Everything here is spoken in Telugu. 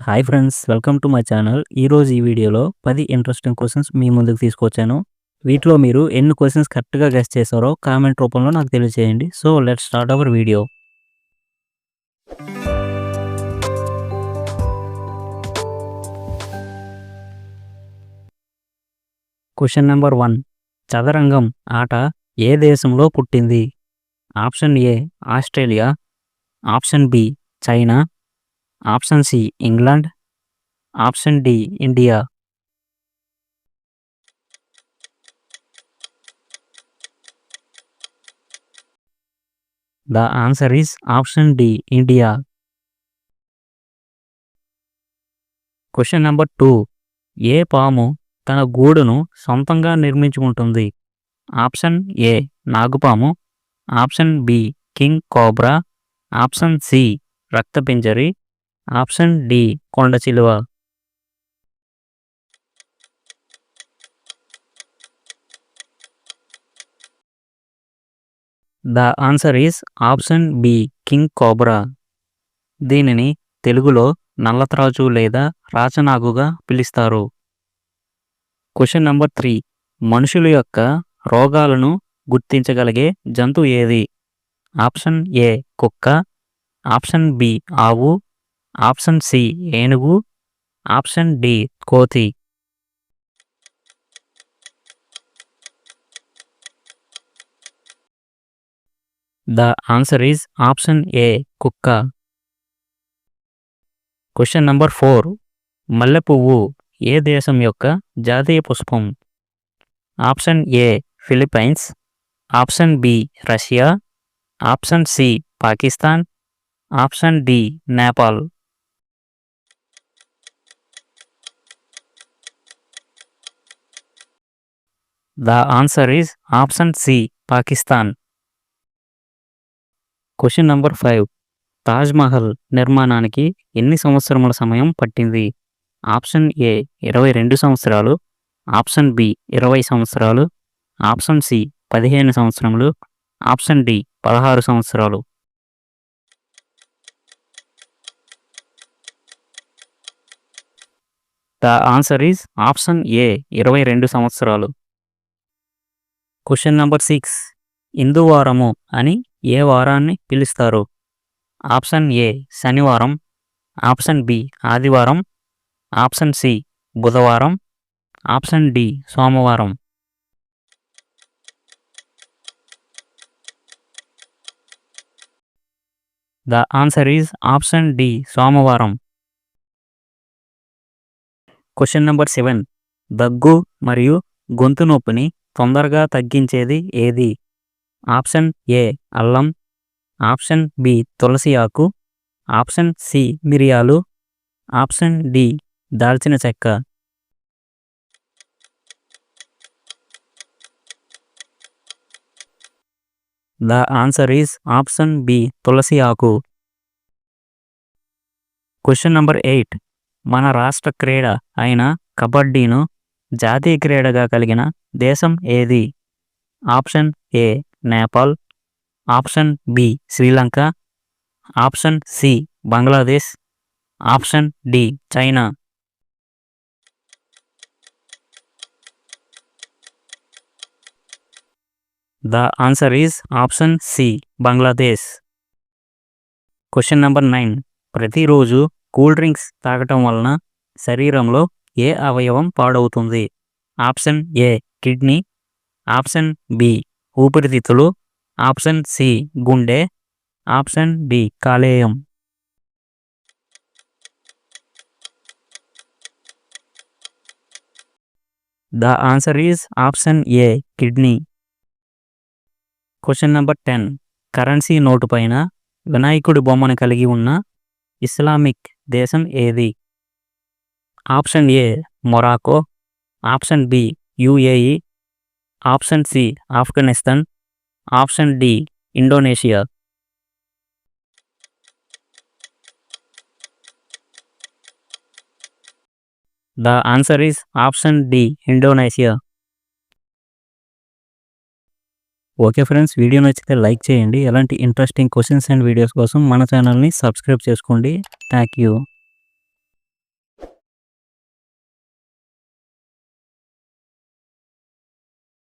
Hi friends welcome to my channel ఈరోజు ఈ వీడియోలో పది ఇంట్రెస్టింగ్ క్వశ్చన్స్ మీ ముందుకు తీసుకొచ్చాను. వీటిలో మీరు ఎన్ని క్వశ్చన్స్ కరెక్ట్గా గెస్ట్ చేశారో కామెంట్ రూపంలో నాకు తెలియజేయండి so let start our video question number one చదరంగం ఆట ఏ దేశంలో పుట్టింది? Option A Australia option B China option C England. Option D India. The answer is option D India. Question number two. ఏ పాము తన గూడును సొంతంగా నిర్మించుకుంటుంది? ఆప్షన్ ఏ నాగుపాము. Option B king cobra. Option C రక్తపింజరి. Option D కొండ చిలువ. The answer is option B king cobra. దీనిని తెలుగులో నల్లత్రాజు లేదా రాచనాగుగా పిలుస్తారు. క్వశ్చన్ నెంబర్ త్రీ మనుషుల యొక్క రోగాలను గుర్తించగలిగే జంతువు ఏది? ఆప్షన్ ఏ కుక్క. ఆప్షన్ బి ఆవు. ఆప్షన్ సి ఏనుగు. ఆప్షన్ డి కోతి. The answer is option A కుక్క. Question number four. మల్లె పువ్వు ఏ దేశం యొక్క జాతీయ పుష్పం? Option A Philippines. Option B Russia. Option C Pakistan. Option D Nepal. The answer is option C Pakistan question number five Taj Mahal నిర్మాణానికి ఎన్ని సంవత్సరముల సమయం పట్టింది? ఆప్షన్ ఏ ఇరవై రెండు సంవత్సరాలు. ఆప్షన్ బి ఇరవై సంవత్సరాలు. ఆప్షన్ సి పదిహేను సంవత్సరములు. ఆప్షన్ డి పదహారు సంవత్సరాలు. The answer is option A ఇరవై రెండు సంవత్సరాలు. Question number six. ఇందువారము అని ఏ వారాన్ని పిలుస్తారు? ఆప్షన్ ఏ శనివారం. ఆప్షన్ బి ఆదివారం. ఆప్షన్ సి బుధవారం. ఆప్షన్ డి సోమవారం. The answer is option D సోమవారం. Question number seven. దగ్గు మరియు గొంతు నొప్పిని తొందరగా తగ్గించేది ఏది? ఆప్షన్ ఏ అల్లం. ఆప్షన్ బి తులసి ఆకు. ఆప్షన్ సి మిరియాలు. ఆప్షన్ డి దాల్చిన చెక్క. The answer is option B తులసి ఆకు. Question number eight. మన రాష్ట్ర క్రీడ అయిన కబడ్డీను జాతీయ క్రీడగా కలిగిన దేశం ఏది? Option A Nepal. Option B Sri Lanka. Option C Bangladesh. Option D China. The answer is option C Bangladesh. Question number nine. ప్రతిరోజు కూల్ డ్రింక్స్ తాగటం వలన శరీరంలో ఏ అవయవం పాడవుతుంది? Option A kidney. Option B ఊపిరితిత్తులు. ఆప్షన్ సి గుండె. ఆప్షన్ డి కాలేయం. The answer is option A kidney. Question number ten. Currency note పైన వినాయకుడి బొమ్మను కలిగి ఉన్న ఇస్లామిక్ దేశం ఏది? Option A Morocco option B UAE option C Afghanistan option D Indonesia. The answer is option D Indonesia. Okay friends video నచ్చితే లైక్ చేయండి. ఎలాంటి ఇంట్రెస్టింగ్ క్వశ్చన్స్ అండ్ వీడియోస్ కోసం మన ఛానల్ని సబ్స్క్రైబ్ చేసుకోండి. Thank you.